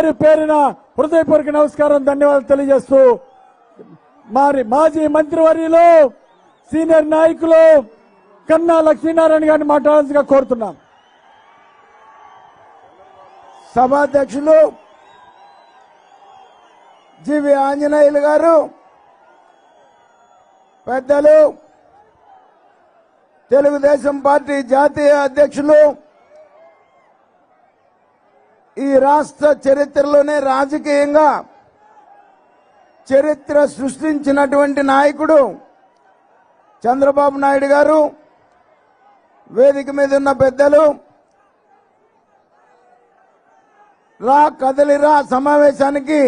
పేరు పేరున హృదయపూర్వక నమస్కారం ధన్యవాదాలు తెలియజేస్తూ మరి మాజీ మంత్రివర్యులు సీనియర్ నాయకులు కన్నా లక్ష్మీనారాయణ గారిని మాట్లాడాల్సిగా కోరుతున్నాం. సభాధ్యక్షులు జీవి ఆంజనేయులు గారు పెద్దలు తెలుగుదేశం పార్టీ జాతీయ అధ్యక్షులు ఈ రాష్ట్ర చరిత్రలోనే రాజకీయంగా చరిత్ర సృష్టించినటువంటి నాయకుడు చంద్రబాబు నాయుడు గారు వేదిక మీద ఉన్న పెద్దలు రా కదలిరా సమావేశానికి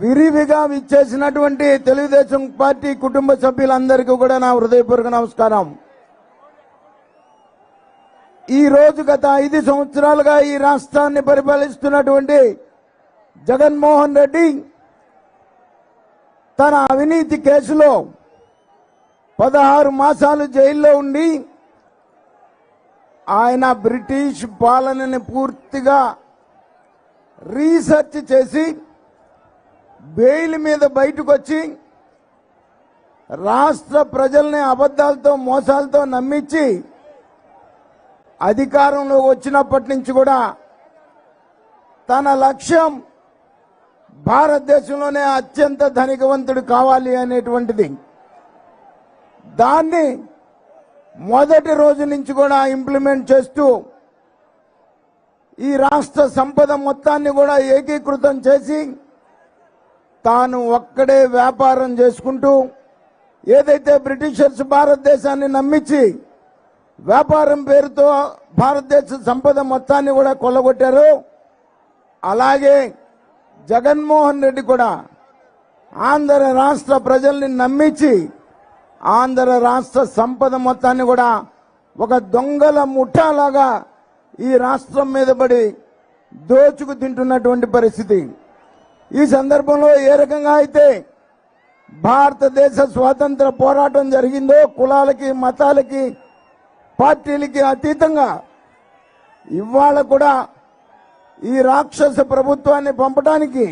విరివిగా విచ్చేసినటువంటి తెలుగుదేశం పార్టీ కుటుంబ సభ్యులందరికీ కూడా నా హృదయపూర్వక నమస్కారం. ఈ రోజు గత ఐదు సంవత్సరాలుగా ఈ రాష్ట్రాన్ని పరిపాలిస్తున్నటువంటి జగన్మోహన్ రెడ్డి తన అవినీతి కేసులో పదహారు మాసాలు జైల్లో ఉండి ఆయన బ్రిటిష్ పాలనని పూర్తిగా రీసెర్చ్ చేసి బెయిల్ మీద బయటకు వచ్చి రాష్ట్ర ప్రజల్ని అబద్ధాలతో మోసాలతో నమ్మించి అధికారంలో వచ్చినప్పటి నుంచి కూడా తన లక్ష్యం భారతదేశంలోనే అత్యంత ధనికవంతుడు కావాలి అనేటువంటిది. దాన్ని మొదటి రోజు నుంచి కూడా ఇంప్లిమెంట్ చేస్తూ ఈ రాష్ట్ర సంపద మొత్తాన్ని కూడా ఏకీకృతం చేసి తాను ఒక్కడే వ్యాపారం చేసుకుంటూ ఏదైతే బ్రిటిషర్స్ భారతదేశాన్ని నమ్మించి వ్యాపారం పేరుతో భారతదేశ సంపద మొత్తాన్ని కూడా కొల్లగొట్టారు. అలాగే జగన్మోహన్ రెడ్డి కూడా ఆంధ్ర రాష్ట్ర ప్రజల్ని నమ్మించి ఆంధ్ర రాష్ట్ర సంపద మొత్తాన్ని కూడా ఒక దొంగల ముఠాలాగా ఈ రాష్ట్రం మీద పడి దోచుకు తింటున్నటువంటి పరిస్థితి. ఈ సందర్భంలో ఏ రకంగా అయితే భారతదేశ స్వాతంత్ర పోరాటం జరిగిందో కులాలకి మతాలకి పార్టీలకి అతీతంగా ఇవాళ కూడా ఈ రాక్షస ప్రభుత్వాన్ని పంపడానికి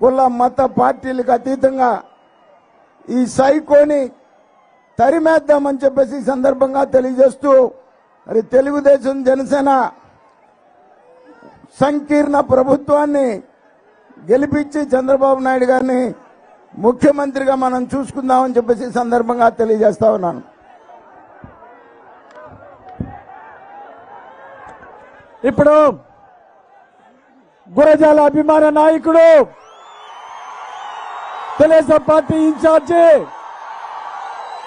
కుల మత పార్టీలకు అతీతంగా ఈ సైకోని తరిమేద్దామని చెప్పేసి సందర్భంగా తెలియజేస్తూ మరి తెలుగుదేశం జనసేన సంకీర్ణ ప్రభుత్వాన్ని గెలిపించి చంద్రబాబు నాయుడు గారిని ముఖ్యమంత్రిగా మనం చూసుకుందామని చెప్పేసి సందర్భంగా తెలియజేస్తా ఉన్నాను. ఇప్పుడు గురజాల అభిమాన నాయకుడు తెలుగుదేశం పార్టీ ఇన్ఛార్జి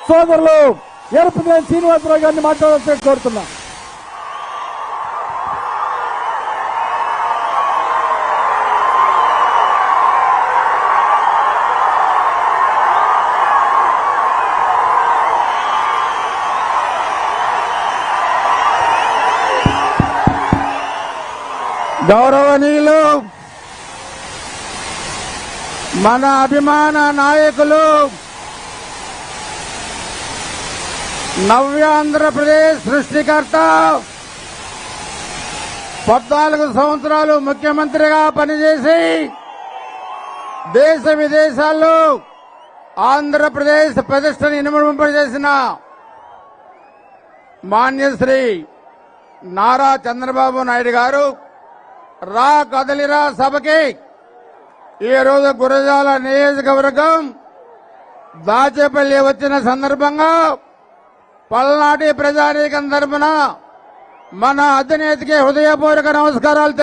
సోదరులు ఎరుపుదేవి శ్రీనివాసరావు గారిని మాట్లాడాల్సి కోరుతున్నాను గౌరవనీయులు మన అభిమాన నాయకులు నవ్యాంధ్రప్రదేశ్ సృష్టికర్త పద్నాలుగు సంవత్సరాలు ముఖ్యమంత్రిగా పనిచేసి దేశ విదేశాల్లో ఆంధ్రప్రదేశ్ ప్రతిష్టను ఇనుమడింపజేసిన మాన్యశ్రీ నారా చంద్రబాబు నాయుడు గారు రా కదలిరా సభకి. ఈరోజు రోజు గురజాల నియోజకవర్గం దాచేపల్లి వచ్చిన సందర్భంగా పల్నాటి ప్రజానీకం తరపున మన అధినేతకి హృదయపూర్వక నమస్కారాలు